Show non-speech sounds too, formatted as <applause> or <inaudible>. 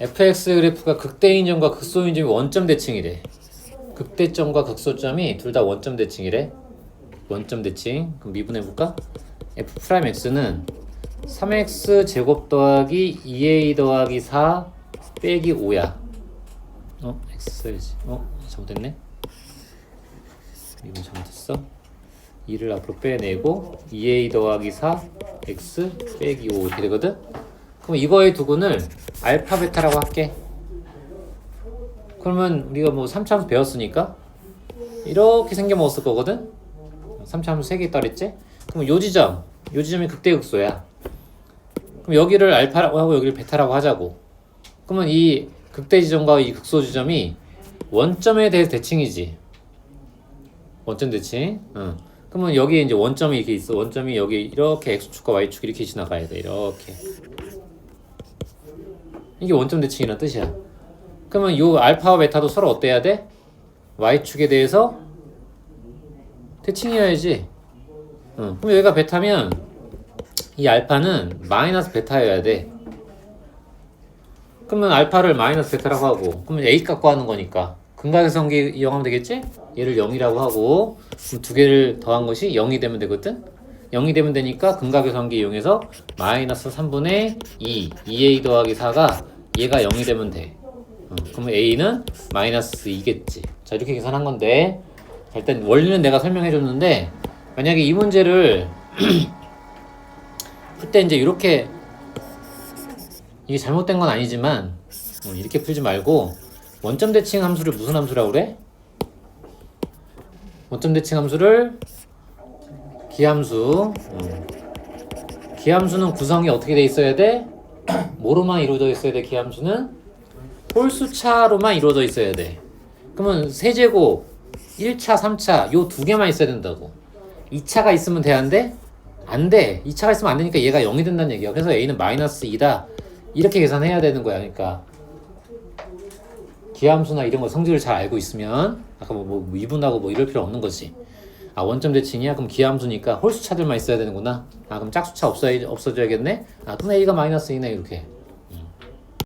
fx 그래프가 극대인 점과 극소인 점이 원점 대칭이래. 극대점과 극소점이 둘 다 원점 대칭이래. 원점 대칭. 그럼 미분해 볼까? f 프라임 x는 3x 제곱 더하기 2a 더하기 4 빼기 5야. 어? x 써야지. 어? 잘못됐네. 이건 잘못했어. 2를 앞으로 빼내고 2a 더하기 4 x 빼기 5 이렇게 되거든? 그럼 이거의 두근을 알파 베타라고 할게. 그러면 우리가 뭐 3차 함수 배웠으니까 이렇게 생겨 먹었을 거거든? 3차 함수 3개 있다 그랬지? 그럼 요 지점, 요 지점이 극대극소야. 그럼 여기를 알파라고 하고 여기를 베타라고 하자고. 그러면 이 극대 지점과 이 극소 지점이 원점에 대해서 대칭이지. 원점 대칭. 응. 그러면 여기에 이제 원점이 이렇게 있어. 원점이 여기 이렇게 x축과 y축 이렇게 지나가야 돼. 이렇게. 이게 원점 대칭이란 뜻이야. 그러면 요 알파와 베타도 서로 어때야 돼? y축에 대해서 대칭이어야지. 응. 그럼 여기가 베타면 이 알파는 마이너스 베타여야 돼. 그러면 알파를 마이너스 베타라고 하고 그러면 a 갖고 하는 거니까 근각의성기 이용하면 되겠지? 얘를 0이라고 하고 두 개를 더한 것이 0이 되면 되거든? 0이 되면 되니까 근각의성기 이용해서 마이너스 3분의 2 2a 더하기 4가 얘가 0이 되면 돼 어, 그러면 a는 마이너스 2겠지 자 이렇게 계산한 건데 자, 일단 원리는 내가 설명해 줬는데 만약에 이 문제를 <clears throat> 풀 때 이제 이렇게 이게 잘못된 건 아니지만 어, 이렇게 풀지 말고 원점 대칭 함수를 무슨 함수라고 그래? 원점 대칭 함수를 기함수 어. 기함수는 구성이 어떻게 돼 있어야 돼? <clears throat> 뭐로만 이루어져 있어야 돼 기함수는? 홀수 차로만 이루어져 있어야 돼 그러면 세제곱 1차, 3차 요 두 개만 있어야 된다고 2차가 있으면 돼안돼? 안 돼. 2차가 있으면 안 되니까 얘가 0이 된다는 얘기야. 그래서 a는 마이너스 2다. 이렇게 계산해야 되는 거야. 그러니까 기함수나 이런 거 성질을 잘 알고 있으면 아까 뭐, 뭐 미분하고 뭐 이럴 필요 없는 거지. 아 원점 대칭이야? 그럼 기함수니까 홀수차들만 있어야 되는구나. 아 그럼 짝수차 없어 없어져야겠네. 아 그럼 a가 마이너스 2네 이렇게.